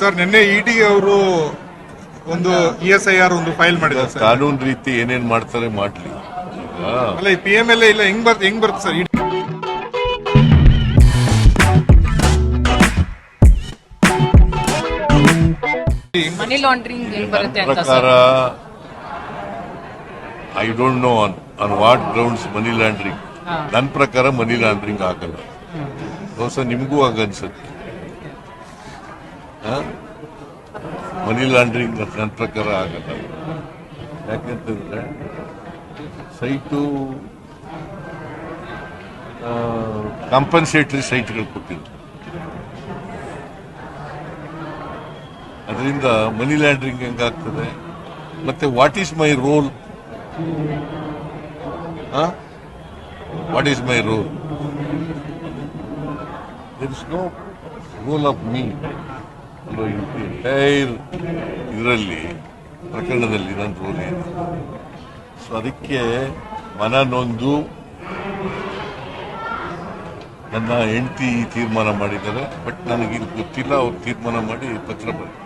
Sir ನಿನ್ನೆ ED ಅವರು ಒಂದು ಇ ಎಸ್ ಐ ಆರ್ ಒಂದು ಫೈಲ್ ಮಾಡಿದ್ದಾರೆ ಸರ್. ಕಾನೂನು ರೀತಿ ಏನೇನ್ ಮಾಡ್ತಾರೆ ಮಾಡ್ಲಿ. ಅಲ್ಲ ಈ ಪಿ ಎಂ ಎಲ್ ಇಲ್ಲ ಹೆಂಗ್ ಬರ್ತ ಹೆಂಗ್ ಬರುತ್ತೆ ಸರ್ ಇಡಿ ಮನಿ ಲಾಂಡ್ರಿಂಗ್ ಹೆಂಗ್ ಬರುತ್ತೆ ಅಂತ ಪ್ರಕಾರ sir I don't know on on what grounds money laundering. ನನ್ನ ಪ್ರಕಾರ ಮನಿ ಲಾಂಡ್ರಿಂಗ್ ಆಗಲ್ಲ. ಬಹುಶಃ ನಿಮಗೂ ಆಗನ್ಸುತ್ತೆ ಮನಿ ಲಾಂಡ್ರಿಂಗ್ ನನ್ನ ಪ್ರಕಾರ ಆಗಲ್ಲ. ಯಾಕೆಂತಂದ್ರೆ ಸೈಟು ಕಾಂಪನ್ಸೇಟರಿ ಸೈಟ್ಗಳು ಕೊಟ್ಟಿದ್ರು. ಅದರಿಂದ ಮನಿ ಲ್ಯಾಂಡ್ರಿಂಗ್ ಹೆಂಗಾಗ್ತದೆ? ಮತ್ತೆ what is my role what is my role there is no role of me entire ಇದರಲ್ಲಿ, ಪ್ರಕರಣದಲ್ಲಿ ರೋಲ್ ಏನು ಸೊ ಅದಕ್ಕೆ ಮನ ನೊಂದು ನನ್ನ ಹೆಂಡತಿ ತೀರ್ಮಾನ ಮಾಡಿದ್ದಾರೆ, ಬಟ್ ನನಗೆ ಇದು ಗೊತ್ತಿಲ್ಲ, ಅವ್ರು ತೀರ್ಮಾನ ಮಾಡಿ ಪತ್ರ ಬರೆದು